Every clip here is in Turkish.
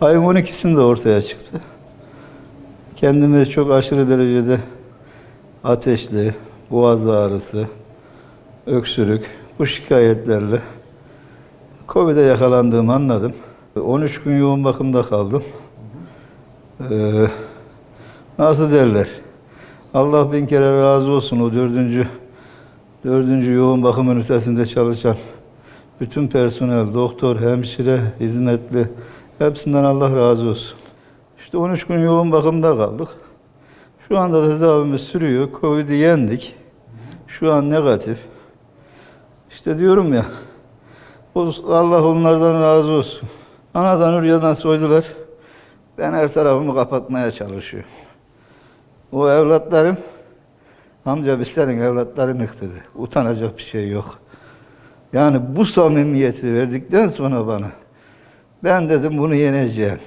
Ayın 12'sinde ortaya çıktı. Kendimi çok aşırı derecede ateşli, boğaz ağrısı, öksürük, bu şikayetlerle Covid'e yakalandığımı anladım. 13 gün yoğun bakımda kaldım. Ee, nasıl derler? Allah bin kere razı olsun o dördüncü, dördüncü yoğun bakım ünitesinde çalışan bütün personel, doktor, hemşire, hizmetli hepsinden Allah razı olsun. İşte 13 gün yoğun bakımda kaldık. Şu anda tedavimiz sürüyor. Covid'i yendik. Şu an negatif. İşte diyorum ya, Allah onlardan razı olsun. Anadan Hürriya'dan soydular. Ben her tarafımı kapatmaya çalışıyorum. O evlatlarım, amca biz senin evlatlarınık dedi. Utanacak bir şey yok. Yani bu samimiyeti verdikten sonra bana, ben dedim bunu yeneceğim.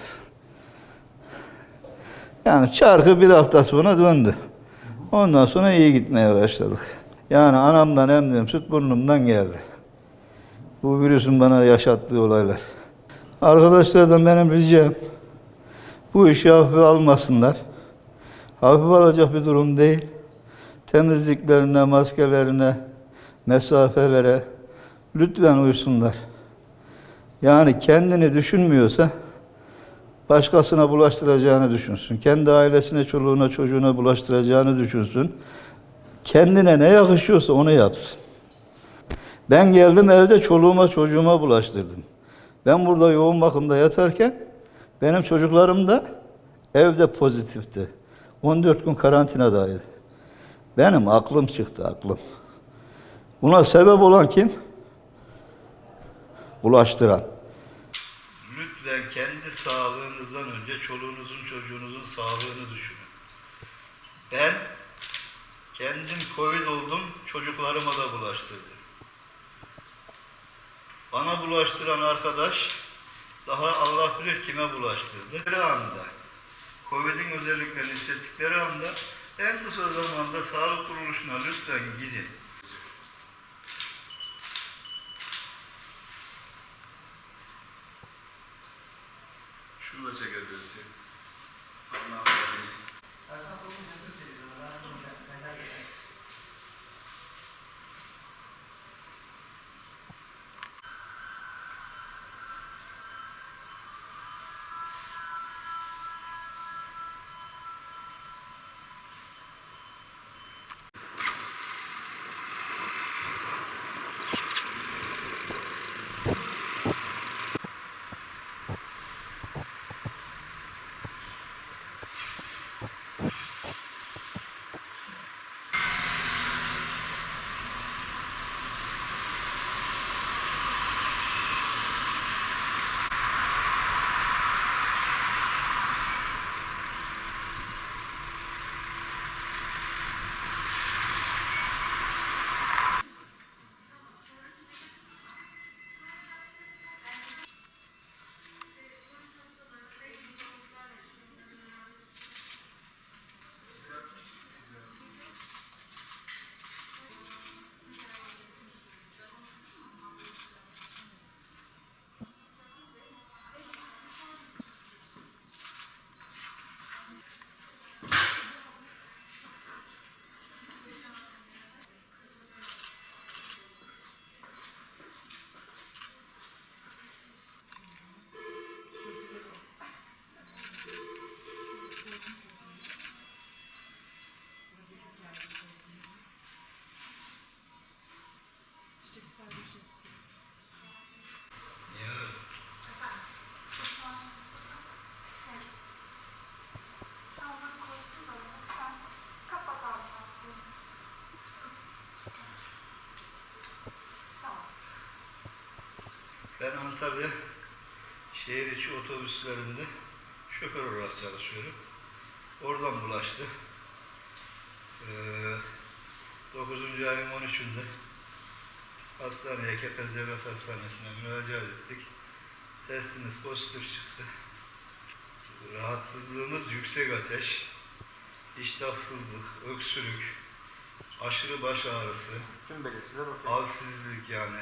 Yani çarkı bir hafta sonra döndü. Ondan sonra iyi gitmeye başladık. Yani anamdan emdiğim süt burnumdan geldi. Bu virüsün bana yaşattığı olaylar. Arkadaşlardan benim ricam, bu işi hafife almasınlar. Hafif alacak bir durum değil. Temizliklerine, maskelerine, mesafelere lütfen uysunlar. Yani kendini düşünmüyorsa başkasına bulaştıracağını düşünsün. Kendi ailesine, çoluğuna, çocuğuna bulaştıracağını düşünsün. Kendine ne yakışıyorsa onu yapsın. Ben geldim evde çoluğuma, çocuğuma bulaştırdım. Ben burada yoğun bakımda yatarken benim çocuklarım da evde pozitifti. 14 gün karantinadaydı. Benim aklım çıktı, aklım. Buna sebep olan kim? Bulaştıran. Lütfen kendi sağlığınızdan önce çoluğunuzun çocuğunuzun sağlığını düşünün. Ben kendim Covid oldum, çocuklarıma da bulaştırdım. Bana bulaştıran arkadaş daha Allah bilir kime bulaştırdı. Bir anda Covid'in özelliklerini hissettikleri anda en kısa zamanda sağlık kuruluşuna lütfen gidin. Şunu da çekebilirsin. Ben Antalya şehir içi otobüslerinde şoför olarak çalışıyorum. Oradan bulaştı. Ee, 9. ayın 13'ünde hastaneye, Kepez Devlet Hastanesi'ne müracaat ettik. Testimiz pozitif çıktı. Rahatsızlığımız yüksek ateş, iştahsızlık, öksürük, aşırı baş ağrısı, halsizlik yani.